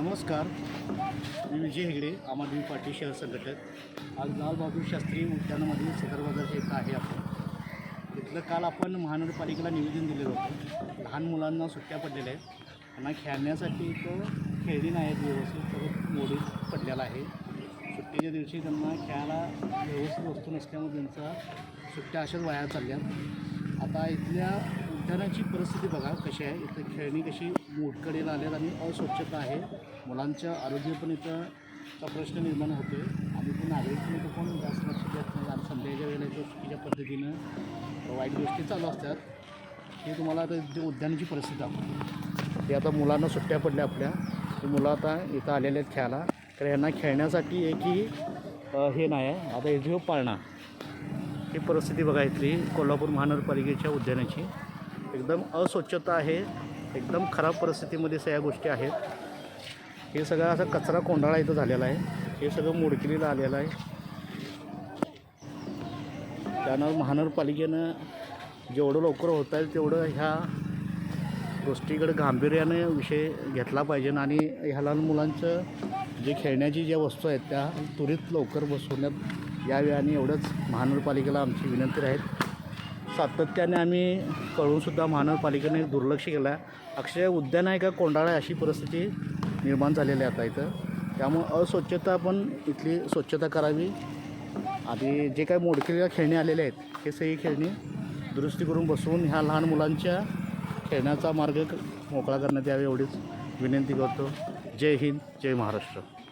नमस्कार. मी विजय हेगडे आम आदमी पार्टी शहर संघटक. आज लालबहादूर शास्त्री उद्यानामध्ये सदर बाजार इथं आहे आपण तिथलं काल आपण महानगरपालिकेला निवेदन दिलेलं होतं. लहान मुलांना सुट्ट्या पडलेल्या आहेत. त्यांना खेळण्यासाठी इथं खेळणी नाही आहेत व्यवस्थित सगळं मोडी पडलेला आहे. सुट्टीच्या दिवशी त्यांना खेळायला व्यवस्थित वस्तू नसल्यामुळे त्यांचा सुट्ट्या अशाच वाया चालल्या आता इथल्या उद्यानाची परिस्थिती बघा कशी आहे. इथं खेळणी कशी मोडकडेला आल्यात आणि अस्वच्छता आहे. मुलांच्या आरोग्य पण इथं चा प्रश्न निर्माण होतो आहे आणि ते नागरिक पण जास्त लक्ष देत नाही. आणि संध्याच्या वेळेला इथं चुकीच्या पद्धतीनं वाईट गोष्टी चालू असतात. हे तुम्हाला आता उद्यानाची परिस्थिती दाखवतो. ते आता मुलांना सुट्ट्या पडल्या आपल्या. ते मुलं आता इथं आलेले आहेत खेळायला. तर यांना खेळण्यासाठी एकही ही हे नाही आहे. आता एजीओ पाळणा ही परिस्थिती बघा इथली. कोल्हापूर महानगरपालिकेच्या उद्यानाची. एकदम अस्वच्छता आहे एकदम खराब परिस्थितीमध्ये सगळ्या गोष्टी आहेत. हे सगळं असा कचरा कोंडाळा इथं झालेला आहे. हे सगळं मोडकिलीला आलेलं आहे. त्यानं महानगरपालिकेनं जेवढं लवकर होत आहे तेवढं ह्या गोष्टीकडे गांभीर्याने विषय घेतला पाहिजे आणि ह्या लहान मुलांचं जे खेळण्याची ज्या वस्तू आहेत त्या त्वरित लवकर बसवण्यात यावे आणि एवढंच महानगरपालिकेला आमची विनंती राहील सातत्याने आम्ही कळूनसुद्धा महानगरपालिकेने दुर्लक्ष केलं. आहे अक्षय उद्यान आहे का कोंडाळा अशी परिस्थिती निर्माण झालेली आहे आता इथं. त्यामुळं अस्वच्छता पण इथली स्वच्छता करावी. आणि जे काही मोडकेल्या खेळणी आलेले आहेत हे सगळी खेळणी दुरुस्ती करून बसवून ह्या लहान मुलांच्या खेळण्याचा मार्ग मोकळा करण्यात यावे एवढीच विनंती करतो. जय हिंद जय महाराष्ट्र.